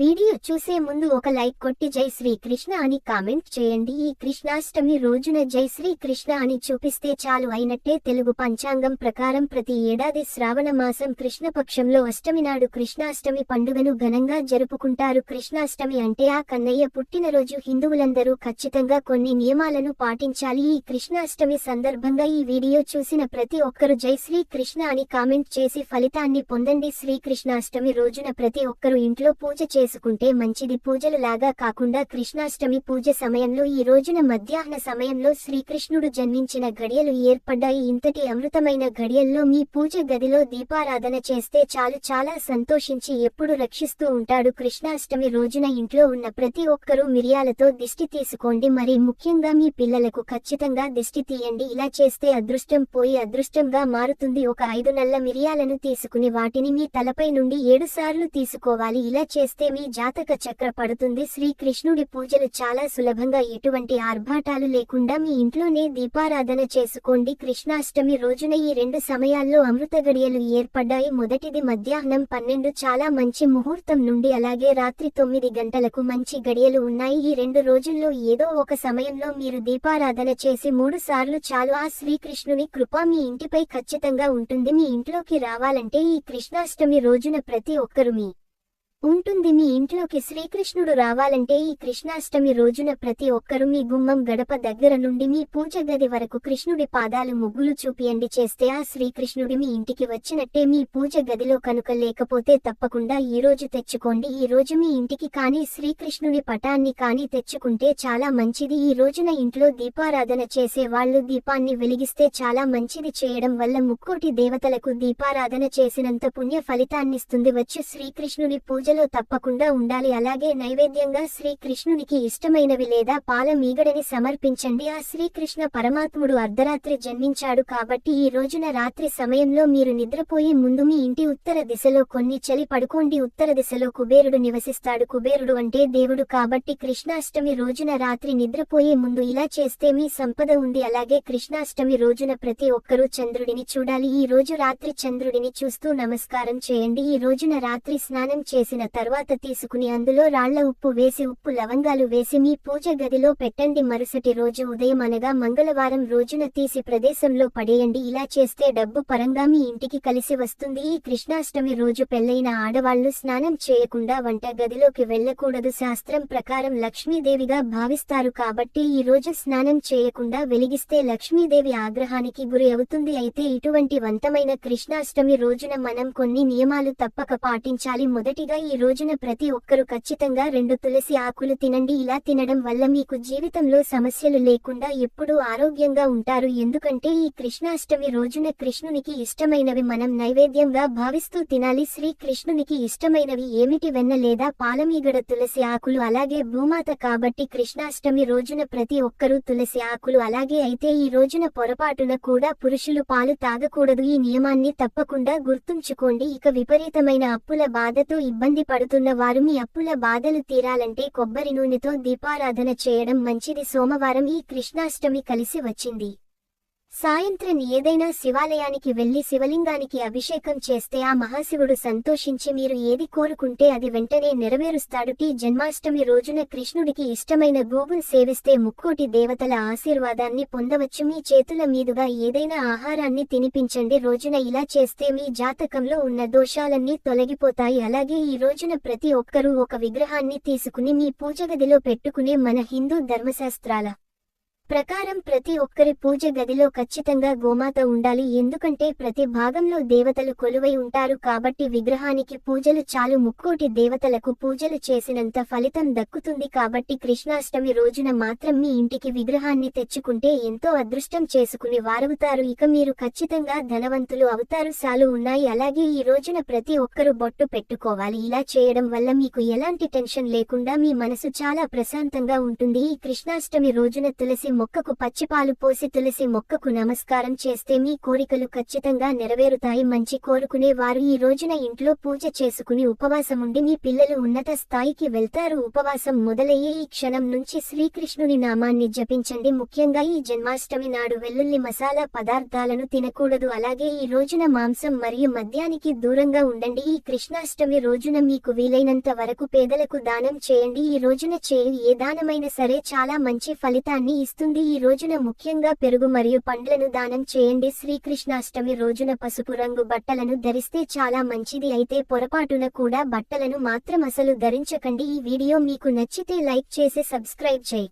Video చూసే ముందు ఒక లైక్ కొట్టి జై శ్రీ కృష్ణ అని కామెంట్ చేయండి. ఈ కృష్ణాష్టమి రోజున జై శ్రీ కృష్ణ అని చూపిస్తే చాలు అయినట్టే తెలుగు పంచాంగం ప్రకారం ప్రతి ఏడాది శ్రావణ మాసం కృష్ణపక్షంలో అష్టమి నాడు కృష్ణాష్టమి పండుగను ఘనంగా జరుపుకుంటారు. కృష్ణాష్టమి అంటే ఆ కన్నయ్య పుట్టినరోజు. హిందువులందరూ ఖచ్చితంగా కొన్ని నియమాలను పాటించాలి. ఈ కృష్ణాష్టమి సందర్భంగా ఈ వీడియో చూసిన ప్రతి ఒక్కరు జై శ్రీ కృష్ణ అని కామెంట్ చేసి ఫలితాన్ని పొందండి. శ్రీకృష్ణాష్టమి రోజున ప్రతి ఒక్కరు ఇంట్లో పూజ చేసుకుంటే మంచిది. పూజలు లాగా కాకుండా కృష్ణాష్టమి పూజ సమయంలో ఈ రోజున మధ్యాహ్న సమయంలో శ్రీకృష్ణుడు జన్మించిన గడియలు ఏర్పడ్డాయి. ఇంతటి అమృతమైన గడియల్లో మీ పూజ గదిలో దీపారాధన చేస్తే చాలు. చాలా సంతోషించి ఎప్పుడు రక్షిస్తూ ఉంటాడు కృష్ణాష్టమి రోజున. ఇంట్లో ఉన్న ప్రతి ఒక్కరూ మిరియాలతో దిష్టి తీసుకోండి. మరి ముఖ్యంగా మీ పిల్లలకు ఖచ్చితంగా దిష్టి తీయండి. ఇలా చేస్తే అదృష్టం పోయి అదృష్టంగా మారుతుంది. ఒక ఐదు నల్ల మిరియాలను తీసుకుని వాటిని మీ తలపై నుండి ఏడు సార్లు తీసుకోవాలి. ఇలా చేస్తే మీ జాతక చక్ర పడుతుంది. శ్రీకృష్ణుడి పూజలు చాలా సులభంగా ఎటువంటి ఆర్భాటాలు లేకుండా మీ ఇంట్లోనే దీపారాధన చేసుకోండి. కృష్ణాష్టమి రోజున ఈ రెండు సమయాల్లో అమృత గడియలు ఏర్పడ్డాయి. మొదటిది మధ్యాహ్నం పన్నెండు. చాలా మంచి ముహూర్తం నుండి అలాగే రాత్రి తొమ్మిది గంటలకు మంచి గడియలు ఉన్నాయి. ఈ రెండు రోజుల్లో ఏదో ఒక సమయంలో మీరు దీపారాధన చేసి మూడు సార్లు చాలు. ఆ శ్రీకృష్ణుని కృప మీ ఇంటిపై ఖచ్చితంగా ఉంటుంది. మీ ఇంట్లోకి రావాలంటే ఈ కృష్ణాష్టమి రోజున ప్రతి ఒక్కరు మీ ఉంటుంది. మీ ఇంట్లోకి శ్రీకృష్ణుడు రావాలంటే ఈ కృష్ణాష్టమి రోజున ప్రతి ఒక్కరూ మీ గుమ్మం గడప దగ్గర నుండి మీ పూజ గది వరకు కృష్ణుడి పాదాలు ముగ్గులు చూపియండి చేస్తే ఆ శ్రీకృష్ణుడి మీ ఇంటికి వచ్చినట్టే మీ పూజ గదిలో కనుక లేకపోతే తప్పకుండా ఈ రోజు తెచ్చుకోండి. ఈ రోజు మీ ఇంటికి కానీ శ్రీకృష్ణుడి పటాన్ని కానీ తెచ్చుకుంటే చాలా మంచిది. ఈ రోజున ఇంట్లో దీపారాధన చేసే వాళ్ళు దీపాన్ని వెలిగిస్తే చాలా మంచిది. చేయడం వల్ల ముక్కోటి దేవతలకు దీపారాధన చేసినంత పుణ్య ఫలితాన్నిస్తుంది. వచ్చు శ్రీకృష్ణుని పూజ పూజలో తప్పకుండా ఉండాలి. అలాగే నైవేద్యంగా శ్రీకృష్ణునికి ఇష్టమైనవి లేదా పాల మీగడని సమర్పించండి. ఆ శ్రీకృష్ణ పరమాత్ముడు అర్ధరాత్రి జన్మించాడు కాబట్టి ఈ రోజున రాత్రి సమయంలో మీరు నిద్రపోయే ముందు మీ ఇంటి ఉత్తర దిశలో కొన్ని చలి పడుకోండి. ఉత్తర దిశలో కుబేరుడు నివసిస్తాడు. కుబేరుడు అంటే దేవుడు కాబట్టి కృష్ణాష్టమి రోజున రాత్రి నిద్రపోయే ముందు ఇలా చేస్తే మీ సంపద ఉంది. అలాగే కృష్ణాష్టమి రోజున ప్రతి ఒక్కరూ చంద్రుడిని చూడాలి. ఈ రోజు రాత్రి చంద్రుడిని చూస్తూ నమస్కారం చేయండి. ఈ రోజున రాత్రి స్నానం చేసిన తర్వాత తీసుకుని అందులో రాళ్ళ ఉప్పు వేసి ఉప్పు లవంగాలు వేసి మీ పూజ గదిలో పెట్టండి. మరుసటి రోజు ఉదయం అనగా మంగళవారం రోజున తీసి ప్రదేశంలో పడేయండి. ఇలా చేస్తే డబ్బు పరంగా మీ ఇంటికి కలిసి వస్తుంది. ఈ కృష్ణాష్టమి రోజు పెళ్ళైన ఆడవాళ్ళు స్నానం చేయకుండా వంట గదిలోకి వెళ్ళకూడదు శాస్త్రం ప్రకారం లక్ష్మీదేవిగా భావిస్తారు కాబట్టి ఈ రోజు స్నానం చేయకుండా వెలిగిస్తే లక్ష్మీదేవి ఆగ్రహానికి గురి అవుతుంది. అయితే ఇటువంటి వంతమైన కృష్ణాష్టమి రోజున మనం కొన్ని నియమాలు తప్పక పాటించాలి. మొదటిగా ఈ రోజున ప్రతి ఒక్కరూ ఖచ్చితంగా రెండు తులసి ఆకులు తినండి. ఇలా తినడం వల్ల మీకు జీవితంలో సమస్యలు లేకుండా ఎప్పుడూ ఆరోగ్యంగా ఉంటారు. ఎందుకంటే ఈ కృష్ణాష్టమి రోజున కృష్ణునికి ఇష్టమైనవి మనం నైవేద్యంగా భావిస్తూ తినాలి. శ్రీ కృష్ణునికి ఇష్టమైనవి ఏమిటి? వెన్న లేదా పాలమీగడ తులసి ఆకులు. అలాగే భూమాత కాబట్టి కృష్ణాష్టమి రోజున ప్రతి ఒక్కరూ తులసి ఆకులు. అలాగే అయితే ఈ రోజున పొరపాటున కూడా పురుషులు పాలు తాగకూడదు. ఈ నియమాన్ని తప్పకుండా గుర్తుంచుకోండి. ఇక విపరీతమైన అప్పుల బాధతో ఇబ్బంది పడుతున్న వారు మీ అప్పుల బాధలు తీరాలంటే కొబ్బరి నూనెతో దీపారాధన చేయడం మంచిది. సోమవారం ఈ కృష్ణాష్టమి కలిసి వచ్చింది. సాయంత్రం ఏదైనా శివాలయానికి వెళ్ళి శివలింగానికి అభిషేకం చేస్తే ఆ మహాశివుడు సంతోషించి మీరు ఏది కోరుకుంటే అది వెంటనే నెరవేరుస్తాడు. టీ. జన్మాష్టమి రోజున కృష్ణుడికి ఇష్టమైన గోగుల్ సేవిస్తే ముక్కోటి దేవతల ఆశీర్వాదాన్ని పొందవచ్చు. మీ చేతుల మీదుగా ఏదైనా ఆహారాన్ని తినిపించండి. రోజున ఇలా చేస్తే మీ జాతకంలో ఉన్న దోషాలన్నీ తొలగిపోతాయి. అలాగే ఈ రోజున ప్రతి ఒక్కరూ ఒక విగ్రహాన్ని తీసుకుని మీ పూజగదిలో పెట్టుకునే మన హిందూ ధర్మశాస్త్రాల ప్రకారం ప్రతి ఒక్కరి పూజ గదిలో ఖచ్చితంగా గోమాత ఉండాలి ఎందుకంటే ప్రతి భాగంలో దేవతలు కొలువై ఉంటారు కాబట్టి విగ్రహానికి పూజలు చాలు. ముక్కోటి దేవతలకు పూజలు చేసినంత ఫలితం దక్కుతుంది కాబట్టి కృష్ణాష్టమి రోజున మాత్రం మీ ఇంటికి విగ్రహాన్ని తెచ్చుకుంటే ఎంతో అదృష్టం చేసుకుని వారవుతారు. ఇక మీరు ఖచ్చితంగా ధనవంతులు అవుతారు సాలు ఉన్నాయి. అలాగే ఈ రోజున ప్రతి ఒక్కరూ బొట్టు పెట్టుకోవాలి. ఇలా చేయడం వల్ల మీకు ఎలాంటి టెన్షన్ లేకుండా మీ మనసు చాలా ప్రశాంతంగా ఉంటుంది. ఈ కృష్ణాష్టమి రోజున తులసి మొక్కకు పచ్చిపాలు పోసి తులసి మొక్కకు నమస్కారం చేస్తే మీ కోరికలు ఖచ్చితంగా నెరవేరుతాయి. మంచి కోరుకునే వారు ఈ రోజున ఇంట్లో పూజ చేసుకుని ఉపవాసముండి మీ పిల్లలు ఉన్నత స్థాయికి వెళ్తారు. ఉపవాసం మొదలయ్యే ఈ క్షణం నుంచి శ్రీకృష్ణుని నామాన్ని జపించండి. ముఖ్యంగా ఈ జన్మాష్టమి నాడు వెల్లుల్లి మసాలా పదార్థాలను తినకూడదు. అలాగే ఈ రోజున మాంసం మరియు మద్యానికి దూరంగా ఉండండి. ఈ కృష్ణాష్టమి రోజున మీకు వీలైనంత వరకు పేదలకు దానం చేయండి. ఈ రోజున చేయు ఏ దానమైనా సరే చాలా మంచి ఫలితాన్ని ఇస్తుంది ఈ రోజున ముఖ్యంగా పెరుగు మరియు పండ్లను దానం చేయండి. శ్రీకృష్ణాష్టమి రోజున పసుపు రంగు బట్టలను ధరిస్తే చాలా మంచిది. అయితే పొరపాటున కూడా బట్టలను మాత్రం అసలు ధరించకండి. ఈ వీడియో మీకు నచ్చితే లైక్ చేసి సబ్స్క్రైబ్ చేయి.